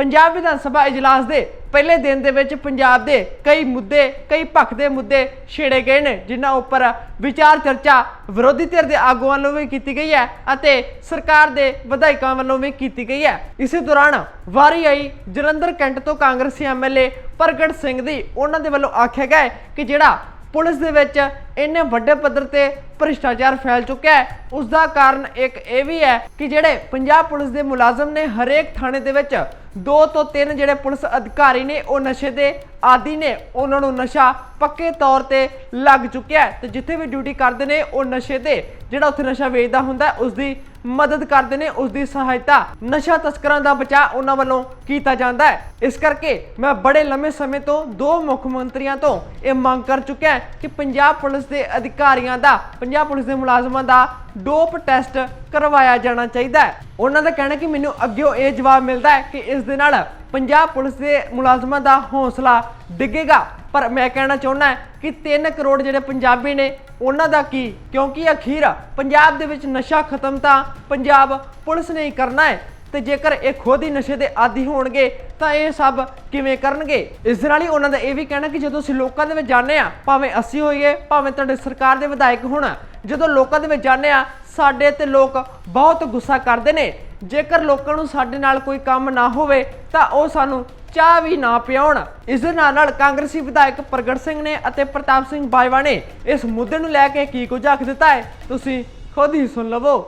ਪੰਜਾਬ ਵਿਧਾਨ ਸਭਾ ਇਜਲਾਸ ਦੇ ਪਹਿਲੇ ਦਿਨ ਦੇ ਵਿੱਚ ਪੰਜਾਬ ਦੇ ਕਈ ਮੁੱਦੇ, ਕਈ ਭਖਦੇ ਮੁੱਦੇ ਛੇੜੇ ਗਏ ਨੇ, ਜਿਨ੍ਹਾਂ ਉੱਪਰ ਵਿਚਾਰ ਚਰਚਾ ਵਿਰੋਧੀ ਧਿਰ ਦੇ ਆਗੂਆਂ ਵੱਲੋਂ ਵੀ ਕੀਤੀ ਗਈ ਹੈ ਅਤੇ ਸਰਕਾਰ ਦੇ ਵਿਧਾਇਕਾਂ ਵੱਲੋਂ ਵੀ ਕੀਤੀ ਗਈ ਹੈ। ਇਸੇ ਦੌਰਾਨ ਵਾਰੀ ਆਈ ਜਲੰਧਰ ਕੈਂਟ ਤੋਂ ਕਾਂਗਰਸੀ ਐਮਐਲਏ ਪ੍ਰਗਟ ਸਿੰਘ ਦੀ। ਉਹਨਾਂ ਦੇ ਵੱਲੋਂ ਆਖਿਆ ਗਿਆ ਹੈ ਕਿ ਜਿਹੜਾ ਪੁਲਿਸ ਦੇ ਵਿੱਚ ਇੰਨੇ ਵੱਡੇ ਪੱਧਰ ਤੇ ਭ੍ਰਿਸ਼ਟਾਚਾਰ ਫੈਲ ਚੁੱਕਿਆ ਹੈ। ਉਸ ਦਾ ਕਾਰਨ ਇੱਕ ਇਹ ਵੀ ਹੈ ਕਿ ਜਿਹੜੇ ਪੰਜਾਬ ਪੁਲਿਸ ਦੇ ਮੁਲਾਜ਼ਮ ਨੇ ਹਰੇਕ ਥਾਣੇ ਦੇ ਵਿੱਚ ਦੋ ਤੋਂ ਤਿੰਨ ਜਿਹੜੇ ਪੁਲਿਸ ਅਧਿਕਾਰੀ ਨੇ ਉਹ ਨਸ਼ੇ ਦੇ ਆਦੀ ਨੇ ਉਹਨਾਂ ਨੂੰ ਨਸ਼ਾ ਪੱਕੇ ਤੌਰ ਤੇ ਲੱਗ ਚੁੱਕਿਆ ਹੈ ਤੇ ਜਿੱਥੇ ਵੀ ਡਿਊਟੀ ਕਰਦੇ ਨੇ ਉਹ ਨਸ਼ੇ ਤੇ ਜਿਹੜਾ ਉੱਥੇ ਨਸ਼ਾ ਵੇਚਦਾ ਹੁੰਦਾ ਹੈ, ਉਸ ਦੀ ਮਦਦ ਕਰਦੇ ਨੇ ਉਸ ਦੀ ਸਹਾਇਤਾ ਨਸ਼ਾ ਤਸਕਰਾਂ ਦਾ ਬਚਾਅ ਉਹਨਾਂ ਵੱਲੋਂ ਕੀਤਾ ਜਾਂਦਾ ਹੈ। ਇਸ ਕਰਕੇ ਮੈਂ ਬੜੇ ਲੰਮੇ ਸਮੇਂ ਤੋਂ ਦੋ ਮੁੱਖ ਮੰਤਰੀਆਂ ਤੋਂ ਇਹ ਮੰਗ ਕਰ ਚੁੱਕਿਆ ਹਾਂ ਕਿ ਪੰਜਾਬ ਪੁਲਿਸ ਦੇ ਅਧਿਕਾਰੀਆਂ ਦਾ, ਪੰਜਾਬ ਪੁਲਿਸ ਦੇ ਮੁਲਾਜ਼ਮਾਂ ਦਾ ਡੋਪ ਟੈਸਟ ਕਰਵਾਇਆ ਜਾਣਾ ਚਾਹੀਦਾ ਹੈ। ਉਹਨਾਂ ਦਾ ਕਹਿਣਾ ਕਿ ਮੈਨੂੰ ਅੱਗੇ ਇਹ ਜਵਾਬ ਮਿਲਦਾ ਹੈ ਕਿ ਇਸ ਦੇ ਨਾਲ ਪੰਜਾਬ ਪੁਲਿਸ ਦੇ ਮੁਲਾਜ਼ਮਾਂ ਦਾ ਹੌਸਲਾ ਡਿੱਗੇਗਾ। ਪਰ ਮੈਂ ਕਹਿਣਾ ਚਾਹੁੰਦਾ ਕਿ 3 ਕਰੋੜ ਜਿਹੜੇ ਪੰਜਾਬੀ ਨੇ, ਉਹਨਾਂ ਦਾ ਕੀ? ਕਿਉਂਕਿ ਅਖੀਰ ਪੰਜਾਬ ਦੇ ਵਿੱਚ ਨਸ਼ਾ ਖਤਮ ਤਾਂ ਪੰਜਾਬ ਪੁਲਿਸ ਨੇ ਹੀ ਕਰਨਾ ਹੈ ਤੇ ਜੇਕਰ ਇਹ ਖੁਦ ਹੀ ਨਸ਼ੇ ਦੇ ਆਦੀ ਹੋਣਗੇ, ਤਾਂ ਇਹ ਸਭ ਕਿਵੇਂ ਕਰਨਗੇ? ਇਸ ਦੇ ਨਾਲ ਹੀ ਉਹਨਾਂ ਦਾ ਇਹ ਵੀ ਕਹਿਣਾ ਕਿ ਜਦੋਂ ਅਸੀਂ ਲੋਕਾਂ ਦੇ ਵਿੱਚ ਜਾਂਦੇ ਆ ਭਾਵੇਂ ਅਸੀਂ ਹੋਈਏ, ਭਾਵੇਂ ਤੁਹਾਡੇ ਸਰਕਾਰ ਦੇ ਵਿਧਾਇਕ ਹੋਣ, ਜਦੋਂ ਲੋਕਾਂ ਦੇ ਵਿੱਚ ਜਾਂਦੇ ਆ ਸਾਡੇ ਤੇ ਲੋਕ ਬਹੁਤ ਗੁੱਸਾ ਕਰਦੇ ਨੇ। ਜੇਕਰ ਲੋਕਾਂ ਨੂੰ ਸਾਡੇ ਨਾਲ ਕੋਈ ਕੰਮ ਨਾ ਹੋਵੇ, ਤਾਂ ਉਹ ਸਾਨੂੰ ਚਾਹ ਵੀ ਨਾ ਪਿਆਉਣ। ਇਸ ਦੇ ਨਾਲ ਨਾਲ ਕਾਂਗਰਸੀ ਵਿਧਾਇਕ ਪ੍ਰਗਟ ਸਿੰਘ ਨੇ ਅਤੇ ਪ੍ਰਤਾਪ ਸਿੰਘ ਬਾਜਵਾ ਨੇ ਇਸ ਮੁੱਦੇ ਨੂੰ ਲੈ ਕੇ ਕੀ ਕੁਝ ਆਖ ਦਿੱਤਾ ਹੈ, ਤੁਸੀਂ ਖੁਦ ਹੀ ਸੁਣ ਲਵੋ।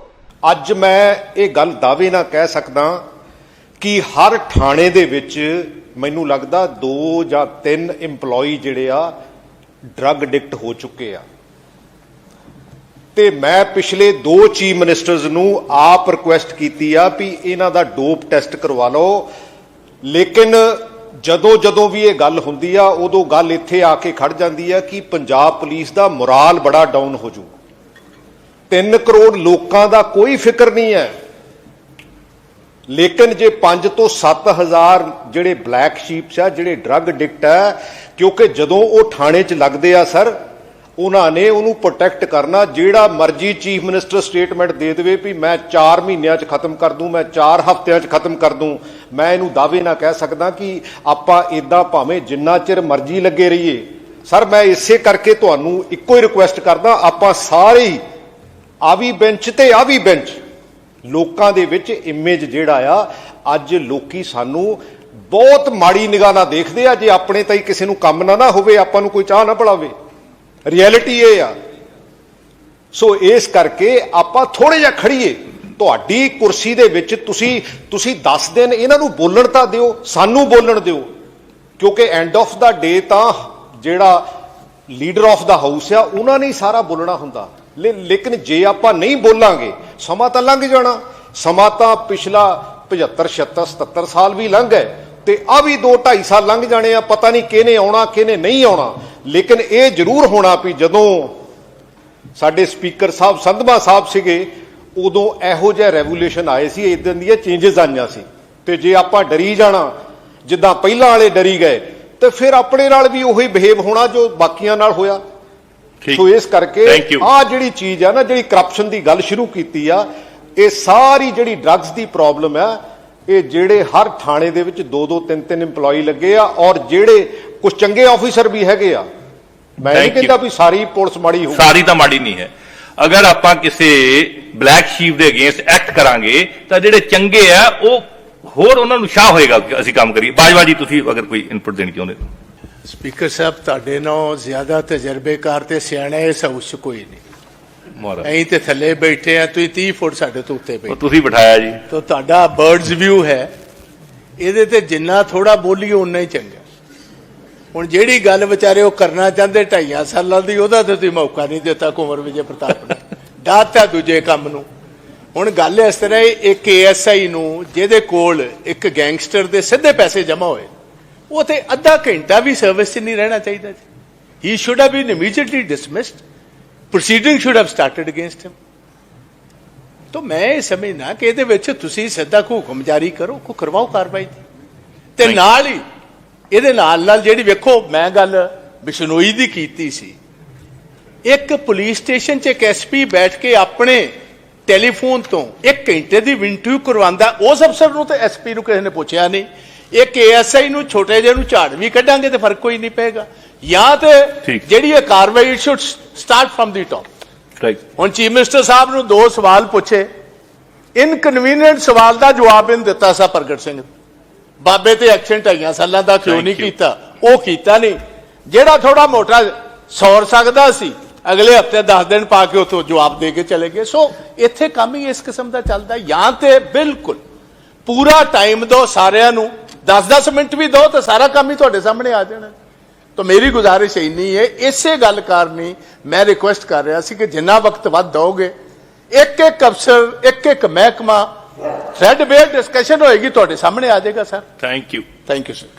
ਅੱਜ ਮੈਂ ਇਹ ਗੱਲ ਦਾਅਵੇ ਨਾਲ ਕਹਿ ਸਕਦਾ ਕਿ ਹਰ ਥਾਣੇ ਦੇ ਵਿੱਚ ਮੈਨੂੰ ਲੱਗਦਾ ਦੋ ਜਾਂ ਤਿੰਨ EMPLOYE ਜਿਹੜੇ ਆ ਡਰੱਗ ਐਡਿਕਟ ਹੋ ਚੁੱਕੇ ਆ। ਤੇ ਮੈਂ ਪਿਛਲੇ ਦੋ ਚੀਫ ਮਿਨਿਸਟਰਸ ਨੂੰ ਆਪ ਰਿਕੁਐਸਟ ਕੀਤੀ ਆ ਵੀ ਇਹਨਾਂ ਦਾ ਡੋਪ ਟੈਸਟ ਕਰਵਾ ਲਓ। ਲੇਕਿਨ ਜਦੋਂ ਜਦੋਂ ਵੀ ਇਹ ਗੱਲ ਹੁੰਦੀ ਆ, ਉਦੋਂ ਗੱਲ ਇੱਥੇ ਆ ਕੇ ਖੜ ਜਾਂਦੀ ਆ ਕਿ ਪੰਜਾਬ ਪੁਲਿਸ ਦਾ ਮੋਰਾਲ ਬੜਾ ਡਾਊਨ ਹੋ ਜੂ 3 ਕਰੋੜ ਲੋਕਾਂ ਦਾ ਕੋਈ ਫਿਕਰ ਨਹੀਂ ਹੈ। ਲੇਕਿਨ ਜੇ 5 ਤੋਂ 7000 ਜਿਹੜੇ ਬਲੈਕ ਸ਼ੀਪਸ ਆ, ਜਿਹੜੇ ਡਰੱਗ ਐਡਿਕਟ ਆ, ਕਿਉਂਕਿ ਜਦੋਂ ਉਹ ਥਾਣੇ 'ਚ ਲੱਗਦੇ ਆ, ਸਰ ਉਹਨਾਂ ਨੇ ਉਹਨੂੰ ਪ੍ਰੋਟੈਕਟ ਕਰਨਾ, ਜਿਹੜਾ ਮਰਜ਼ੀ ਚੀਫ ਮਿਨਿਸਟਰ ਸਟੇਟਮੈਂਟ ਦੇ ਦੇਵੇ ਵੀ ਮੈਂ 4 ਮਹੀਨਿਆਂ 'ਚ ਖਤਮ ਕਰ ਦੂੰ, ਮੈਂ 4 ਹਫ਼ਤਿਆਂ 'ਚ ਖਤਮ ਕਰ ਦੂੰ। ਮੈਂ ਇਹਨੂੰ ਦਾਅਵੇ ਨਾਲ ਕਹਿ ਸਕਦਾ ਕਿ ਆਪਾਂ ਇਦਾਂ ਭਾਵੇਂ ਜਿੰਨਾ ਚਿਰ ਮਰਜ਼ੀ ਲੱਗੇ ਰਹੀਏ। ਸਰ, ਮੈਂ ਇਸੇ ਕਰਕੇ ਤੁਹਾਨੂੰ ਇੱਕੋ ਹੀ ਰਿਕੁਐਸਟ ਕਰਦਾ, ਆਪਾਂ ਸਾਰੇ ਹੀ ਆ ਵੀ ਬੈਂਚ ਤੇ ਆ ਵੀ ਬੈਂਚ ਲੋਕਾਂ ਦੇ ਵਿੱਚ ਇਮੇਜ ਜਿਹੜਾ ਆ, ਅੱਜ ਲੋਕੀ ਸਾਨੂੰ ਬਹੁਤ ਮਾੜੀ ਨਿਗਾਹ ਨਾਲ ਦੇਖਦੇ ਆ, ਜੇ ਆਪਣੇ ਤਾਂ ਹੀ ਕਿਸੇ ਨੂੰ ਕੰਮ ਨਾ ਨਾ ਹੋਵੇ, ਆਪਾਂ ਨੂੰ ਕੋਈ ਚਾਹ ਨਾ ਪੜਾਵੇ ਰਿਐਲਿਟੀ ਇਹ ਆ। ਸੋ ਇਸ ਕਰਕੇ ਆਪਾਂ ਥੋੜੇ ਜਿਹਾ ਖੜੀਏ ਤੁਹਾਡੀ ਕੁਰਸੀ ਦੇ ਵਿੱਚ ਤੁਸੀਂ ਤੁਸੀਂ 10 ਦਿਨ ਇਹਨਾਂ ਨੂੰ ਬੋਲਣ ਤਾਂ ਦਿਓ, ਸਾਨੂੰ ਬੋਲਣ ਦਿਓ। ਕਿਉਂਕਿ ਐਂਡ ਆਫ ਦਾ ਡੇ ਤਾਂ ਜਿਹੜਾ ਲੀਡਰ ਆਫ ਦਾ ਹਾਊਸ ਆ, ਉਹਨਾਂ ਨੇ ਹੀ ਸਾਰਾ ਬੋਲਣਾ ਹੁੰਦਾ। ਲੇ- ਲੇਕਿਨ ਜੇ ਆਪਾਂ ਨਹੀਂ ਬੋਲਾਂਗੇ, ਸਮਾਂ ਤਾਂ ਲੰਘ ਜਾਣਾ। ਸਮਾਂ ਤਾਂ ਪਿਛਲਾ 75 76 77 ਸਾਲ ਵੀ ਲੰਘ ਗਏ। ਤੇ ਆ ਵੀ 2 2.5 ਸਾਲ ਲੰਘ ਜਾਣੇ ਆ, ਪਤਾ ਨਹੀਂ ਕਿਹਨੇ ਆਉਣਾ, ਕਿਹਨੇ ਨਹੀਂ ਆਉਣਾ। ਲੇਕਿਨ ਇਹ ਜ਼ਰੂਰ ਹੋਣਾ ਵੀ ਜਦੋਂ ਸਾਡੇ ਸਪੀਕਰ ਸਾਹਿਬ ਸੰਧਵਾ ਸਾਹਿਬ ਸੀਗੇ ਉਦੋਂ ਇਹੋ ਜਿਹਾ ਰੈਵੋਲੂਸ਼ਨ ਆਏ ਸੀ ਇਦਾਂ ਦੀਆਂ ਚੇਂਜਸ ਆਈਆਂ ਸੀ। ਤੇ ਜੇ ਆਪਾਂ ਡਰੀ ਜਾਣਾ ਜਿੱਦਾਂ ਪਹਿਲਾਂ ਵਾਲੇ ਡਰੀ ਗਏ ਤੇ ਫਿਰ ਆਪਣੇ ਨਾਲ ਵੀ ਉਹੀ ਬਿਹੇਵ ਹੋਣਾ ਜੋ ਬਾਕੀਆਂ ਨਾਲ ਹੋਇਆ। ਸੋ ਇਸ ਕਰਕੇ. ਆ ਜਿਹੜੀ ਚੀਜ਼ ਆ ਨਾ ਜਿਹੜੀ ਕਰਪਸ਼ਨ ਦੀ ਗੱਲ ਸ਼ੁਰੂ ਕੀਤੀ ਆ ਇਹ ਸਾਰੀ ਜਿਹੜੀ ਡਰੱਗਸ ਦੀ ਪ੍ਰੋਬਲਮ ਆ ਇਹ ਜਿਹੜੇ ਹਰ ਥਾਣੇ ਦੇ ਵਿੱਚ ਦੋ ਦੋ ਤਿੰਨ ਤਿੰਨ EMPLOYE ਲੱਗੇ ਆ ਔਰ ਜਿਹੜੇ ਕੁਝ ਚੰਗੇ ਆਫੀਸਰ ਵੀ ਹੈਗੇ ਆ। ਮੈਂ ਨਹੀਂ Thank you. ਕਹਿੰਦਾ ਵੀ ਸਾਰੀ ਪੁਲਿਸ ਮਾੜੀ ਹੋਊ ਸਾਰੀ ਤਾਂ ਮਾੜੀ ਨਹੀਂ ਹੈ। ਅਗਰ ਆਪਾਂ ਕਿਸੇ ਬਲੈਕ ਸ਼ੀਪ ਦੇ ਅਗੇਂਸਟ ਐਕਟ ਕਰਾਂਗੇ ਤਾਂ ਜਿਹੜੇ ਚੰਗੇ ਆ ਉਹ ਹੋਰ ਉਹਨਾਂ ਨੂੰ ਸ਼ਾਹ ਹੋਏਗਾ ਕਿ ਅਸੀਂ ਕੰਮ ਕਰੀਏ। ਬਾਜਵਾ ਜੀ ਤੁਸੀਂ ਅਗਰ ਕੋਈ ਇਨਪੁਟ ਦੇਣੀ ਚਾਹੁੰਦੇ ਹੋ ਸਪੀਕਰ ਸਾਹਿਬ ਤੁਹਾਡੇ ਨਾਲੋਂ ਜ਼ਿਆਦਾ ਤਜਰਬੇਕਾਰ ਤੇ ਸਿਆਣਾ ਇਸ ਹਾਊਸ 'ਚ ਕੋਈ ਨਹੀਂ। ਮਹਾਰਾਜ। ਐਂ ਤੇ ਥੱਲੇ ਬੈਠੇ ਆ ਤੁਸੀਂ 30 ਫੁੱਟ ਸਾਡੇ ਤੋਂ ਉੱਤੇ ਉਹ ਬੈਠੇ ਤੁਸੀਂ ਬਿਠਾਇਆ ਜੀ। ਤਾਂ ਤੁਹਾਡਾ ਬਰਡਸ ਵਿਊ ਹੈ। ਇਹਦੇ ਤੇ ਜਿੰਨਾ ਥੋੜਾ ਬੋਲੀਏ ਉਨਾ ਹੀ ਚੰਗਾ। ਹੁਣ ਜਿਹੜੀ ਗੱਲ ਵਿਚਾਰੇ ਉਹ ਕਰਨਾ ਚਾਹੁੰਦੇ ਢਾਈਆਂ ਸਾਲਾਂ ਦੀ ਉਹਦਾ ਤੇ ਤੁਸੀਂ ਮੌਕਾ ਨਹੀਂ ਦਿੱਤਾ ਕੁੰਵਰ ਵਿਜੇ ਪ੍ਰਤਾਪ ਨੇ। ਡਾਤਾ ਦੂਜੇ ਕੰਮ ਨੂੰ। ਹੁਣ ਗੱਲ ਇਸ ਤਰ੍ਹਾਂ ਹੈ ਇੱਕ ਏਐਸਆਈ ਨੂੰ ਜਿਹਦੇ ਕੋਲ ਇੱਕ ਗੈਂਗਸਟਰ ਦੇ ਸਿੱਧੇ ਪੈਸੇ ਜਮ੍ਹਾਂ ਹੋਏ ਉਹ ਤੇ ਅੱਧਾ ਘੰਟਾ ਵੀ ਸਰਵਿਸ 'ਚ ਨਹੀਂ ਰਹਿਣਾ ਚਾਹੀਦਾ ਜੀ। He should have been immediately dismissed proceeding should have started against him ਤਾਂ ਮੈਂ ਇਹ ਸਮਝਣਾ ਕਿ ਇਹਦੇ ਵਿੱਚ ਤੁਸੀਂ ਸਿੱਧਾ ਕੋ ਹੁਕਮ ਜਾਰੀ ਕਰੋ ਕੋ ਕਰਵਾਓ ਕਾਰਵਾਈ ਤੇ. ਨਾਲ ਹੀ ਇਹਦੇ ਨਾਲ ਨਾਲ ਜਿਹੜੀ ਵੇਖੋ ਮੈਂ ਗੱਲ ਬਿਸ਼ਨੋਈ ਦੀ ਕੀਤੀ ਸੀ। ਇੱਕ ਪੁਲਿਸ ਸਟੇਸ਼ਨ 'ਚ ਇੱਕ ਐਸਪੀ ਬੈਠ ਕੇ ਆਪਣੇ ਟੈਲੀਫੋਨ ਤੋਂ ਇੱਕ ਘੰਟੇ ਦੀ ਇੰਟਰਵਿਊ ਕਰਵਾਉਂਦਾ ਉਸ ਅਫਸਰ ਨੂੰ ਤੇ ਐਸਪੀ ਨੂੰ ਕਿਸੇ ਨੇ ਪੁੱਛਿਆ ਨਹੀਂ। ਇੱਕ ਏਐਸਆਈ ਨੂੰ ਛੋਟੇ ਜਿਹੇ ਨੂੰ ਝਾੜ ਵੀ ਕੱਢਾਂਗੇ ਤੇ ਫ਼ਰਕ ਕੋਈ ਨਹੀਂ ਪਏਗਾ। ਜਾਂ ਤੇ। ਜਿਹੜੀ ਇਹ ਕਾਰਵਾਈ should start from the top right ਹੁਣ ਚੀਫ ਮਿਨਿਸਟਰ ਸਾਹਿਬ ਨੂੰ ਦੋ ਸਵਾਲ ਪੁੱਛੇ। ਇਨਕਨਵੀਨੀਅੰਟ ਸਵਾਲ ਦਾ ਜਵਾਬ ਇਹਨ ਦਿੱਤਾ ਸਾ ਪ੍ਰਗਟ ਸਿੰਘ। ਬਾਬੇ ਤੇ ਐਕਸ਼ਨ ਢਾਈਆਂ ਸਾਲਾਂ ਦਾ ਕਿਉਂ ਨਹੀਂ. ਕੀਤਾ? ਉਹ ਕੀਤਾ ਨਹੀਂ। ਜਿਹੜਾ ਥੋੜਾ ਮੋਟਾ ਸੌਰ ਸਕਦਾ ਸੀ ਅਗਲੇ ਹਫ਼ਤੇ 10 ਦਿਨ ਪਾ ਕੇ ਉਥੋਂ ਜਵਾਬ ਦੇ ਕੇ ਚਲੇ ਗਏ। ਸੋ ਇੱਥੇ ਕੰਮ ਹੀ ਇਸ ਕਿਸਮ ਦਾ ਚੱਲਦਾ। ਜਾਂ ਤੇ ਬਿਲਕੁਲ ਪੂਰਾ ਟਾਈਮ ਦਿਓ ਸਾਰਿਆਂ ਨੂੰ। 10-10 ਮਿੰਟ ਵੀ ਦਿਓ ਤਾਂ ਸਾਰਾ ਕੰਮ ਹੀ ਤੁਹਾਡੇ ਸਾਹਮਣੇ ਆ ਜਾਣਾ। ਤਾਂ ਮੇਰੀ ਗੁਜ਼ਾਰਿਸ਼ ਇੰਨੀ ਹੈ ਇਸੇ ਗੱਲ ਕਾਰਨੀ ਮੈਂ ਰਿਕੁਐਸਟ ਕਰ ਰਿਹਾ ਸੀ ਕਿ ਜਿੰਨਾ ਵਕਤ ਵੱਧ ਦੋਗੇ ਇੱਕ ਇੱਕ ਅਫਸਰ ਇੱਕ ਇੱਕ ਮਹਿਕਮਾ ਥ੍ਰੈਡ ਬੇਅਰ ਡਿਸਕਸ਼ਨ ਹੋਏਗੀ ਤੁਹਾਡੇ ਸਾਹਮਣੇ ਆ ਜਾਏਗਾ sir thank you thank you sir